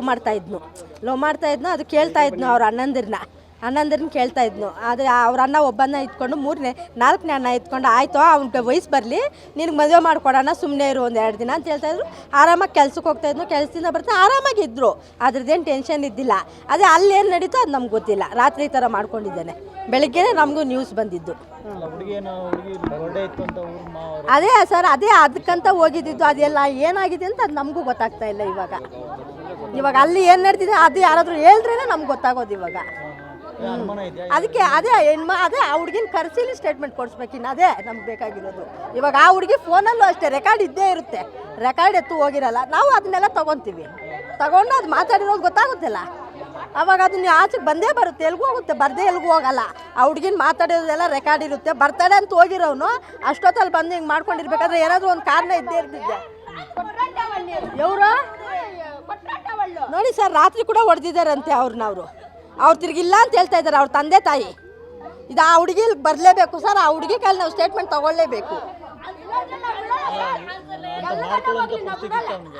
Love ಮಾಡ್ತಾ ಇದ್ನು. Love ಮಾಡ್ತಾ ಇದ್ನು ಅದು ಕೇಳ್ತಾ ಇದ್ನು ಅವ್ರ ಅಣ್ಣಂದಿರನ್ನ ಅಣ್ಣಂದಿರನ್ನ ಕೇಳ್ತಾ ಇದ್ನು. ಆದರೆ ಅವ್ರ ಅಣ್ಣ ಒಬ್ಬನ್ನ ಇಟ್ಕೊಂಡು ಮೂರನೇ ನಾಲ್ಕನೇ ಅಣ್ಣ ಇಟ್ಕೊಂಡು ಆಯಿತು ಅವ್ನಿಗೆ ವಯಸ್ಸು ಬರಲಿ ನಿನಗೆ ಮದುವೆ ಮಾಡ್ಕೊಡೋಣ ಸುಮ್ಮನೆ ಇರು ಒಂದು ಎರಡು ದಿನ ಅಂತ ಹೇಳ್ತಾ ಇದ್ರು. ಆರಾಮಾಗಿ ಕೆಲ್ಸಕ್ಕೆ ಹೋಗ್ತಾ ಇದ್ನು ಕೆಲಸದಿಂದ ಬರ್ತಾ ಆರಾಮಾಗಿ ಇದ್ರು. ಅದ್ರದ್ದೇನು ಟೆನ್ಷನ್ ಇದ್ದಿಲ್ಲ. ಅದೇ ಅಲ್ಲಿ ಏನು ನಡೀತೋ ಅದು ನಮ್ಗೆ ಗೊತ್ತಿಲ್ಲ. ರಾತ್ರಿ ಈ ಥರ ಮಾಡ್ಕೊಂಡಿದ್ದೇನೆ. ಬೆಳಗ್ಗೆನೇ ನಮಗೂ ನ್ಯೂಸ್ ಬಂದಿದ್ದು. ಅದೇ ಸರ್ ಅದೇ ಅದಕ್ಕಂತ ಹೋಗಿದ್ದಿದ್ದು ಅದೆಲ್ಲ ಏನಾಗಿದೆ ಅಂತ ಅದು ನಮಗೂ ಗೊತ್ತಾಗ್ತಾ ಇಲ್ಲ ಇವಾಗ. ಇವಾಗ ಅಲ್ಲಿ ಏನು ನಡೀತಿದೆ ಅದು ಯಾರಾದರೂ ಹೇಳಿದ್ರೇನೆ ನಮ್ಗೆ ಗೊತ್ತಾಗೋದು ಇವಾಗ. ಅದಕ್ಕೆ ಅದೇ ಹೆಣ್ಮ ಅದೇ ಆ ಹುಡುಗಿನ ಕರೆಸಿಲಿ ಸ್ಟೇಟ್ಮೆಂಟ್ ಕೊಡಿಸ್ಬೇಕಿನ್ನು ಅದೇ ನಮ್ಗೆ ಬೇಕಾಗಿರೋದು. ಇವಾಗ ಆ ಹುಡುಗಿ ಫೋನಲ್ಲೂ ಅಷ್ಟೇ ರೆಕಾರ್ಡ್ ಇದ್ದೇ ಇರುತ್ತೆ. ರೆಕಾರ್ಡ್ ಎತ್ತು ಹೋಗಿರಲ್ಲ ನಾವು ಅದನ್ನೆಲ್ಲ ತಗೊತೀವಿ. ತಗೊಂಡು ಅದು ಮಾತಾಡಿರೋದು ಗೊತ್ತಾಗುತ್ತಲ್ಲ ಅವಾಗ ಅದನ್ನ ಆಚೆಗೆ ಬಂದೇ ಬರುತ್ತೆ ಎಲ್ಗೂ ಹೋಗುತ್ತೆ ಬರ್ದೇ ಎಲ್ಗೂ ಹೋಗಲ್ಲ. ಆ ಹುಡುಗಿನ ಮಾತಾಡಿರೋದೆಲ್ಲ ರೆಕಾರ್ಡ್ ಇರುತ್ತೆ ಬರ್ತಾಳೆ ಅಂತ ಹೋಗಿರೋನು ಅಷ್ಟೊತ್ತಲ್ಲಿ ಬಂದು ಹಿಂಗೆ ಮಾಡ್ಕೊಂಡಿರ್ಬೇಕಾದ್ರೆ ಏನಾದರೂ ಒಂದು ಕಾರಣ ಇದ್ದೇ ಇರ್ತಿದ್ದೆ ಎವರು ನೋಡಿ ಸರ್ ರಾತ್ರಿ ಕೂಡ ಹೊಡೆದಿದ್ದಾರಂತೆ ಅವ್ರನ್ನ ಅವರು. ಅವ್ರು ತಿರ್ಗಿಲ್ಲ ಅಂತ ಹೇಳ್ತಾ ಇದ್ದಾರೆ ಅವ್ರ ತಂದೆ ತಾಯಿ. ಇದು ಆ ಹುಡುಗಿ ಬರಲೇಬೇಕು ಸರ್, ಆ ಹುಡುಗಿ ಕೈಲಿ ನಾವು ಸ್ಟೇಟ್ಮೆಂಟ್ ತಗೊಳ್ಳೇಬೇಕು ಮಾಡ್ಕೊಳ್ಳೋಂಥ ಪರಿಸ್ಥಿತಿ ಇತ್ತು ಅವ್ನಿಗೆ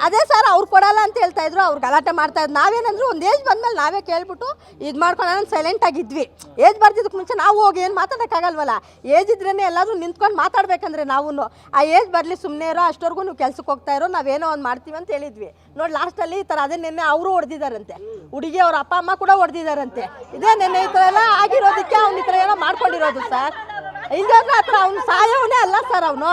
ಅದೇ ಸರ್ ಅವ್ರು ಕೊಡಲ್ಲ ಅಂತ ಹೇಳ್ತಾ ಇದ್ರು ಅವ್ರು ಗಲಾಟೆ ಮಾಡ್ತಾ ಇದ್ರು. ನಾವೇನಂದ್ರು ಒಂದು ಏಜ್ ಬಂದ್ಮೇಲೆ ನಾವೇ ಕೇಳ್ಬಿಟ್ಟು ಇದು ಮಾಡ್ಕೊಂಡು ನಾನು ಸೈಲೆಂಟ್ ಆಗಿದ್ವಿ ಏಜ್ ಬರ್ದಿದ್ದಕ್ಕೆ ಮುಂಚೆ ನಾವು ಹೋಗಿ ಏನು ಮಾತಾಡೋಕ್ಕಾಗಲ್ವಲ್ಲ? ಏಜ್ ಇದ್ರೇ ಎಲ್ಲಾದರೂ ನಿಂತ್ಕೊಂಡು ಮಾತಾಡ್ಬೇಕಂದ್ರೆ ನಾವು ಆ ಏಜ್ ಬರಲಿ ಸುಮ್ಮನೆ ಇರೋ ಅಷ್ಟೋರ್ಗು ನೀವು ಕೆಲ್ಸಕ್ಕೆ ಹೋಗ್ತಾ ಇರೋ ನಾವೇನೋ ಒಂದು ಮಾಡ್ತೀವಿ ಅಂತ ಹೇಳಿದ್ವಿ. ನೋಡಿ ಲಾಸ್ಟಲ್ಲಿ ಈ ಥರ ಅದೇ ನಿನ್ನೆ ಅವರು ಹೊಡೆದಿದ್ದಾರಂತೆ ಹುಡುಗಿ ಅವ್ರ ಅಪ್ಪ ಅಮ್ಮ ಕೂಡ ಹೊಡೆದಿದ್ದಾರಂತೆ ಇದೇ ನಿನ್ನೆ ಈ ಥರ ಎಲ್ಲ ಆಗಿರೋದಕ್ಕೆ ಅವ್ನು ಈ ಥರ ಏನೋ ಮಾಡ್ಕೊಂಡಿರೋದು ಸರ್ ಇಲ್ಲಾಂದ್ರೆ ಆ ಥರ ಅವ್ನು ಸಾಯವನೇ ಅಲ್ಲ ಸರ್ ಅವನು?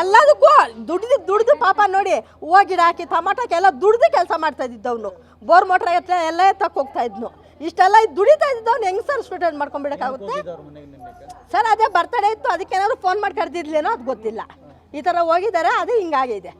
ಎಲ್ಲದಕ್ಕೂ ದುಡ್ದು ದುಡ್ದು ಪಾಪ ನೋಡಿ ಹೂವು ಗಿಡ ಹಾಕಿ ಟಮಾಟಕ್ಕೆಲ್ಲ ದುಡ್ದು ಕೆಲಸ ಮಾಡ್ತಾ ಇದ್ದಿದ್ದವನು. ಬೋರ್ ಮೋಟ್ರ್ ಹತ್ರ ಎಲ್ಲ ಎತ್ತಕ್ಕೆ ಹೋಗ್ತಾ ಇದ್ನು. ಇಷ್ಟೆಲ್ಲ ಇದು ದುಡಿತಾ ಇದ್ದವ್ನು ಹೆಂಗ್ ಸರ್ ಸ್ಟೂಡೆಂಟ್ ಮಾಡ್ಕೊಂಡ್ಬಿಡಕ್ಕಾಗುತ್ತೆ ಸರ್ ಅದೇ ಬರ್ತಡೇ ಇತ್ತು ಅದಕ್ಕೇನಾದ್ರು ಫೋನ್ ಮಾಡಿ ಕರೆದಿದ್ಲೇನೋ ಅದು ಗೊತ್ತಿಲ್ಲ. ಈ ಥರ ಹೋಗಿದ್ದಾರೆ ಅದು ಹಿಂಗಾಗಿದೆ.